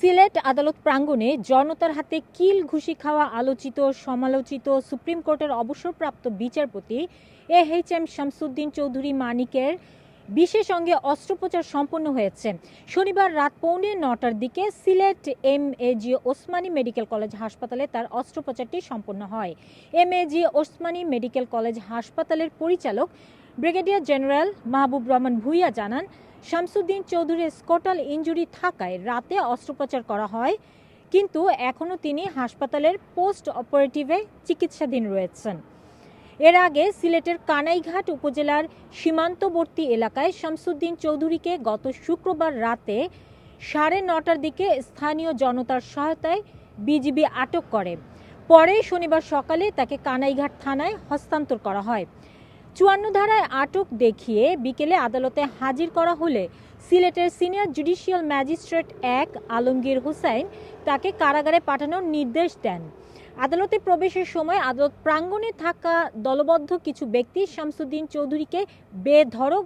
সিলেট আদালত প্রাঙ্গণে জনতার হাতে কিল ঘুষি খাওয়া আলোচিত, সমালোচিত সুপ্রিম কোর্টের অবসরপ্রাপ্ত বিচারপতি A H M Shamsuddin Chowdhury মানিকের বিশেষ অঙ্গে অস্ত্রোপচার সম্পন্ন হয়েছে। শনিবার রাত পৌনে নটার দিকে Sylhet M A G Osmani medical college হাসপাতালে তার অস্ত্রোপচারটি সম্পন্ন হয়। M A G Osmani medical college হাসপাতালের পরিচালক ব্রিগেডিয়ার জেনারেল মাহবুব রহমান ভুইয়া জানান শামসুদ্দিন চৌধুরীর স্কটাল ইঞ্জুরি থাকায় রাতে অস্ত্রোপচার করা হয়, কিন্তু এখনও তিনি হাসপাতালের পোস্ট অপারেটিভে চিকিৎসাধীন রয়েছেন। এর আগে সিলেটের কানাইঘাট উপজেলার সীমান্তবর্তী এলাকায় শামসুদ্দিন চৌধুরীকে গত শুক্রবার রাতে সাড়ে নটার দিকে স্থানীয় জনতার সহায়তায় বিজিবি আটক করে। পরে শনিবার সকালে তাকে কানাইঘাট থানায় হস্তান্তর করা হয়। চুয়ান্ন ধারায় আটক দেখিয়ে বিকেলে আদালতে হাজির করা হলে সিলেটের সিনিয়র জুডিশিয়াল ম্যাজিস্ট্রেট এক আলমগীর হোসেন তাকে কারাগারে পাঠানোর নির্দেশ দেন। আদালতে প্রবেশের সময় আদালত প্রাঙ্গণে থাকা দলবদ্ধ কিছু ব্যক্তি শামসুদ্দিন চৌধুরীকে বেধড়ক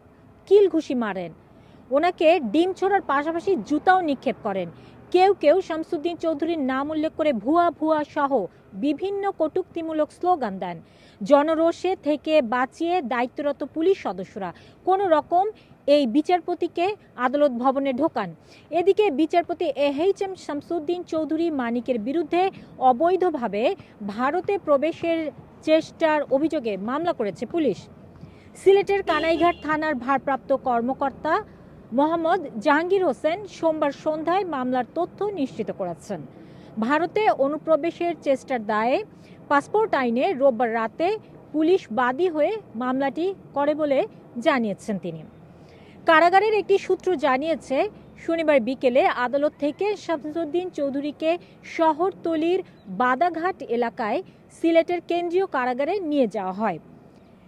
কিল ঘুষি মারেন। ওনাকে ডিম ছোড়ার পাশাপাশি জুতাও নিক্ষেপ করেন। কেউ কেউ শামসুদ্দিন চৌধুরীর নাম উল্লেখ করে ভুয়া ভুয়া সহ বিভিন্ন কটূক্তিমূলক স্লোগান দেন। জনরোষে থেকে বাঁচিয়ে দায়িত্বরত পুলিশ সদস্যরা কোনো রকম এই বিচারপতিকে আদালত ভবনে ঢোকান। এদিকে বিচারপতি এহেইচ এম শামসুদ্দিন চৌধুরী মানিকের বিরুদ্ধে অবৈধভাবে ভারতে প্রবেশের চেষ্টার অভিযোগে মামলা করেছে পুলিশ। সিলেটের কানাইঘাট থানার ভারপ্রাপ্ত কর্মকর্তা মোহাম্মদ জাহাঙ্গীর হোসেন সোমবার সন্ধ্যায় মামলার তথ্য নিশ্চিত করেছেন। ভারতে অনুপ্রবেশের চেষ্টার দায়ে পাসপোর্ট আইনে রোববার রাতে পুলিশ বাদী হয়ে মামলাটি করে বলে জানিয়েছেন তিনি। কারাগারের একটি সূত্র জানিয়েছে, শনিবার বিকেলে আদালত থেকে শামসুদ্দিন চৌধুরীকে শহরতলির বাদাঘাট এলাকায় সিলেটের কেন্দ্রীয় কারাগারে নিয়ে যাওয়া হয়।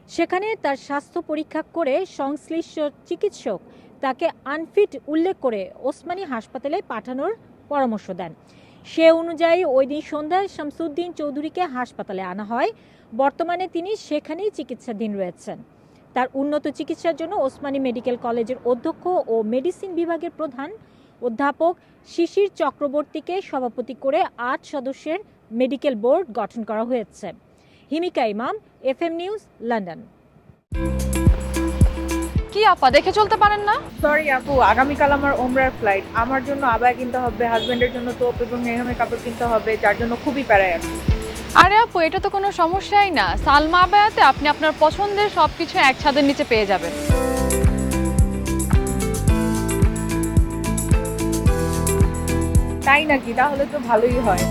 সেখানে তার স্বাস্থ্য পরীক্ষা করে সংশ্লিষ্ট চিকিৎসক তাকে আনফিট উল্লেখ করে ওসমানী হাসপাতালে পাঠানোর পরামর্শ দেন। সে অনুযায়ী ওই দিন সন্ধ্যায় শামসুদ্দিন চৌধুরীকে হাসপাতালে আনা হয়। বর্তমানে তিনি সেখানেই চিকিৎসাধীন রয়েছেন। তার উন্নত চিকিৎসার জন্য ওসমানী মেডিকেল কলেজের অধ্যক্ষ ও মেডিসিন বিভাগের প্রধান অধ্যাপক শিশির চক্রবর্তীকে সভাপতি করে আট সদস্যের মেডিকেল বোর্ড গঠন করা হয়েছে। হিমিকা ইমাম, এফএম নিউজ, লন্ডন। কি আপা দেখে চলতে পারেন না? সরি আপু আগামীকাল আমার ওমরার ফ্লাইট আমার জন্য আবায় কিনতে হবে হাজবেন্ডের জন্য তোপ এবং মেহমের কাপড় কিনতে হবে যার জন্য খুবই প্যারায় আছি আরে আপু এটা তো কোনো সমস্যাই না। সালমা আবায়াতে আপনি আপনার পছন্দের সবকিছু এক ছাদের নিচে পেয়ে যাবেন। তাই নাকি? তাহলে তো ভালোই হয়।